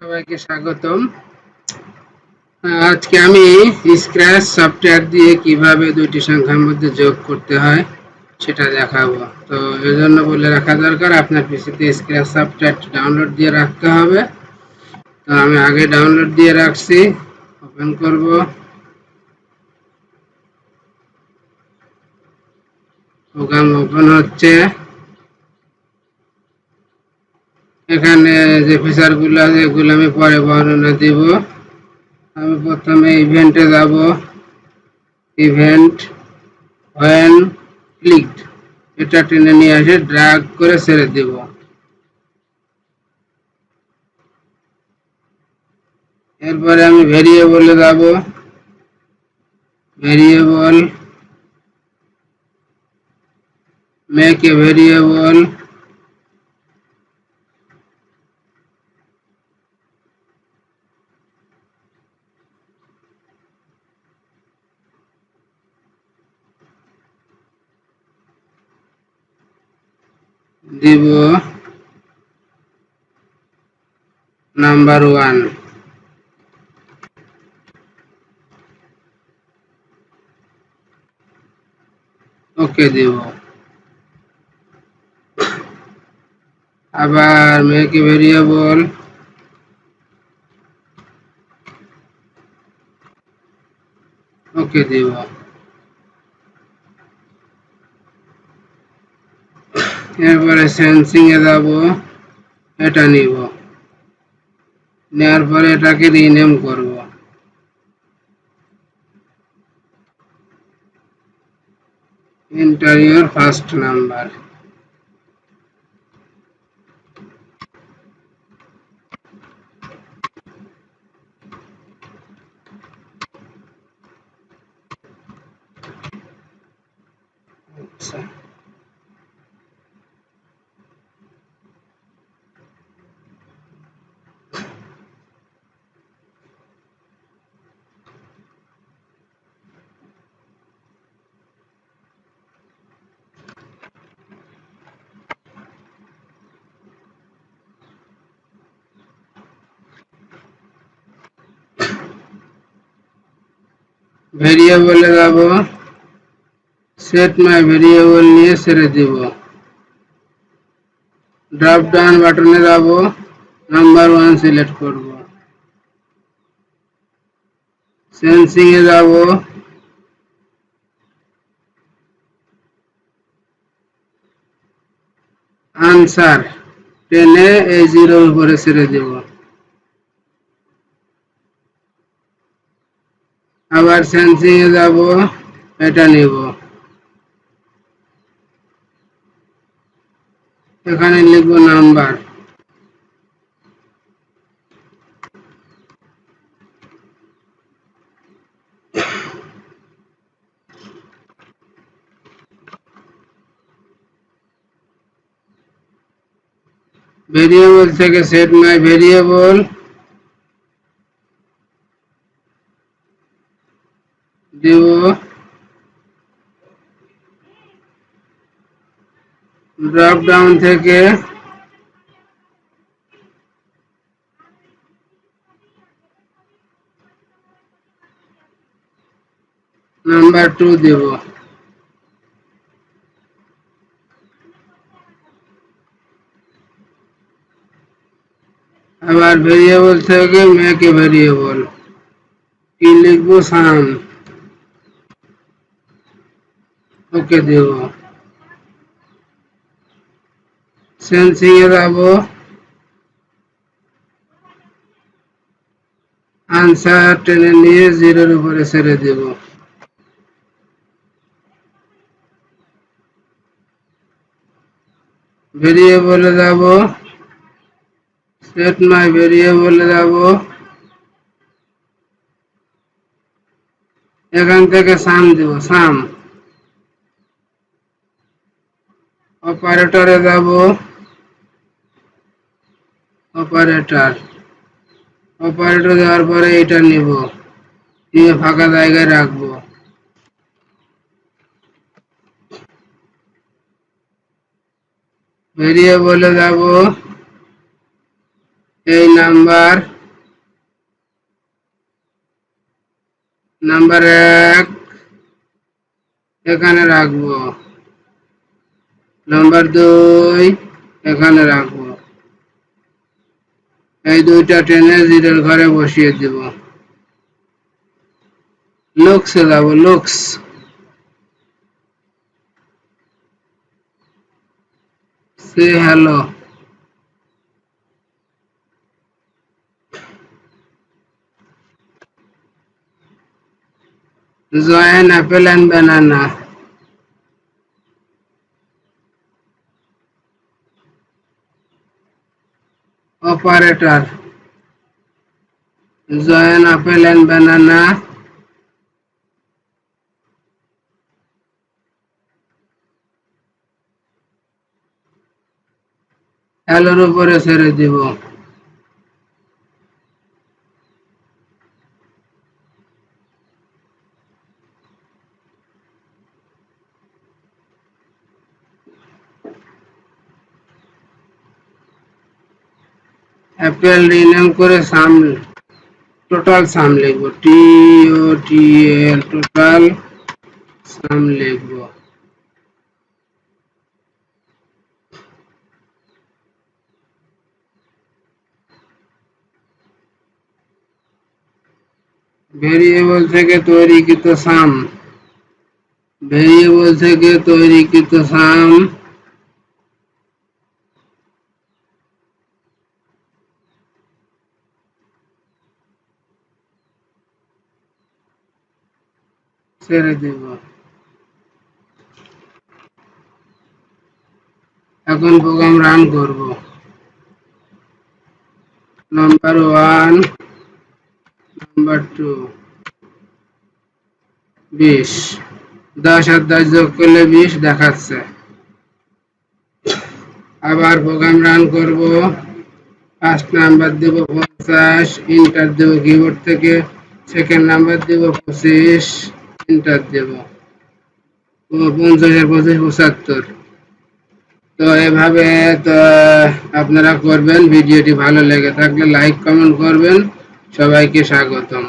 সবাইকে স্বাগতম। আজকে আমি স্ক্র্যাচ সফটওয়্যার দিয়ে কীভাবে দুইটি সংখ্যার মধ্যে যোগ করতে হয় সেটা দেখাবো। তো এজন্য বলে রাখা দরকার, আপনার পিসিতে স্ক্র্যাচ সফটওয়্যার ডাউনলোড দিয়ে রাখতে হবে। তো আমি আগে ডাউনলোড দিয়ে রাখছি ওপেন করব। প্রোগ্রাম ওপেন হচ্ছে। এখানে যে ফিচারগুলো আছে, এগুলো আমি পরে বর্ণনা দিব। আমি প্রথমে ইভেন্টে যাব। ইভেন্ট হোয়েন ক্লিকড এটা টেনে নিয়ে আসে ড্রাগ করে ছেড়ে দেব। এরপরে আমি ভেরিয়েবলে যাব। ভেরিয়েবল মেক এ ভেরিয়েবল দিব নাম্বার ওয়ান ওকে দিব. আবার মেক ভেরিয়েবল ওকে দিব. এরপরে সেন্সিং এ যাব এটা নিব নেওয়ার পরে এটাকে রিনেম করব ইন্টারিয়র ফার্স্ট নাম্বার আচ্ছা ভেরিয়েবলে যাব সেট মাই ভেরিয়েবল নিয়ে ছেড়ে দিব। ড্রপ ডাউন বাটনে যাব নাম্বার ওয়ান সিলেক্ট করব। সেন্সিং এ যাব। আনসার টেনে এই জিরোর উপরে ছেড়ে দেব। আবার সেন্সিং এ যাব এটা নিব। এখানে লিখব নাম্বার। ভেরিয়েবল থেকে সেট মাই ভেরিয়েবল দেব ড্রপ ডাউন থেকে নাম্বার টু দেব আবার ভেরিয়েবল থেকে মেক এ ভেরিয়েবল কি লিখব সাম ওকে দেব সেন্সিং এ যাব আনসার টেনে নিয়ে জিরোর উপরে ছেড়ে দেব ভেরিয়েবলে যাব সেট মাই ভেরিয়েবলে যাব এখান থেকে সাম দিব সাম অপারেটরে যাব। অপারেটর। অপারেটর যাওয়ার পরে এটা নিব। নিয়ে ফাঁকা জায়গায় রাখব। ভেরিয়েবলে যাব, এই নাম্বার। নাম্বার এক। এখানে রাখব। নাম্বার দুই, এখানে রাখব। এই দুইটা টেনে জিরোর ঘরে বসিয়ে দিব। লুকসে যাব looks say hello join apple and banana operator join apple and banana হ্যালোর উপরে ছেড়ে দিব অ্যাপেল রিনেম করে সাম টোটাল সাম লিখব টি ও টি এল টোটাল সাম লিখব ভেরিয়েবল থেকে তৈরিকৃত সাম ভেরিয়েবল থেকে তৈরিকৃত সাম ছেড়ে দেব। এখন প্রোগ্রাম রান করব। নাম্বার ওয়ান নাম্বার টু বিশ। দশ আর দশ যোগ করলে বিশ দেখাচ্ছে। আবার প্রোগ্রাম রান করব। ফার্স্ট নাম্বার দেব পঞ্চাশ ইন্টার দেব কিবোর্ড থেকে সেকেন্ড নাম্বার দেব পঁচিশ। এন্টার দেব। পঞ্চাশের পঁচিশ, পঁচাত্তর। তো এভাবে তো আপনারা করবেন, ভিডিওটি ভালো লেগে থাকলে লাইক কমেন্ট করবেন। সবাইকে স্বাগতম।